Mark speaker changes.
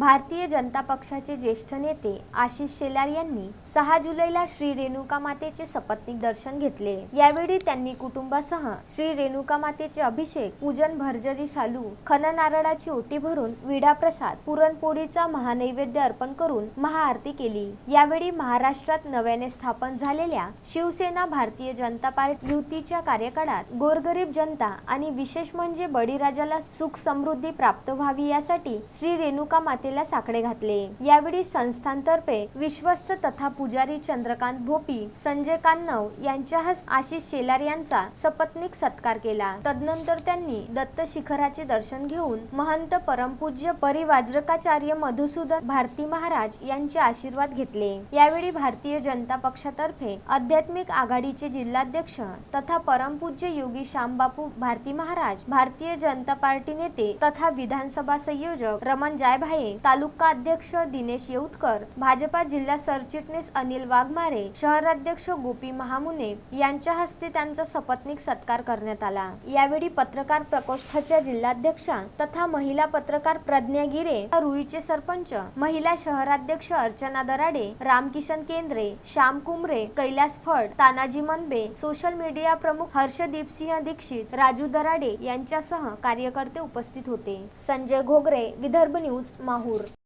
Speaker 1: भारतीय जनता पक्षाचे ज्येष्ठ नेते आशिष शेलार यांनी सहा जुलैला श्री रेणुका मातेचे सपत्नीक दर्शन घेतले. यावेळी त्यांनी कुटुंबासह श्री रेणुका मातेचे अभिषेक पूजन भरजरी शालू खन नारळाची ओटी भरून विडा प्रसाद पुरणपोळीचा महानैवेद्य अर्पण करून महाआरती केली. यावेळी महाराष्ट्रात नव्याने स्थापन झालेल्या शिवसेना भारतीय जनता पार्टी युतीच्या कार्यकाळात गोरगरीब जनता आणि विशेष म्हणजे बळीराजाला सुख समृद्धी प्राप्त व्हावी यासाठी श्री रेणुका मातेला साकडे घातले. यावेळी संस्थांतर्फे विश्वस्त तथा पुजारी चंद्रकांत भोपी संजय कान्नव यांच्या हस्त आशिष शेलार यांचा सपत्नीक सत्कार केला. तदनंतर त्यांनी दत्त शिखराचे दर्शन घेऊन महंत परमपूज्य परिवाज्रकाचार्य मधुसूदन भारती महाराज यांचे आशीर्वाद घेतले. यावेळी भारतीय जनता पक्षातर्फे आध्यात्मिक आघाडीचे जिल्हाध्यक्ष तथा परमपूज्य योगी श्यामबापू भारती महाराज भारतीय जनता पार्टी नेते तथा विधानसभा संयोजक रमण जायभाये तालुका अध्यक्ष दिनेश येऊतकर भाजपा जिल्हा सरचिटणीस अनिल वाघमारे शहराध्यक्ष गोपी महामुने यांच्या हस्ते त्यांचा सपत्नीक सत्कार करण्यात आला. यावेळी पत्रकार प्रकोष्ठाच्या जिल्हाध्यक्षा तथा महिला पत्रकार प्रज्ञा गिरे रुईचे सरपंच महिला शहराध्यक्ष अर्चना दराडे रामकिशन केंद्रे श्याम कुमरे कैलास फड तानाजी मनबे सोशल मीडिया प्रमुख हर्षदीप सिंह दीक्षित राजू दराडे यांच्यासह कार्यकर्ते उपस्थित होते. Sanjay Ghogre Vidarbha news mahur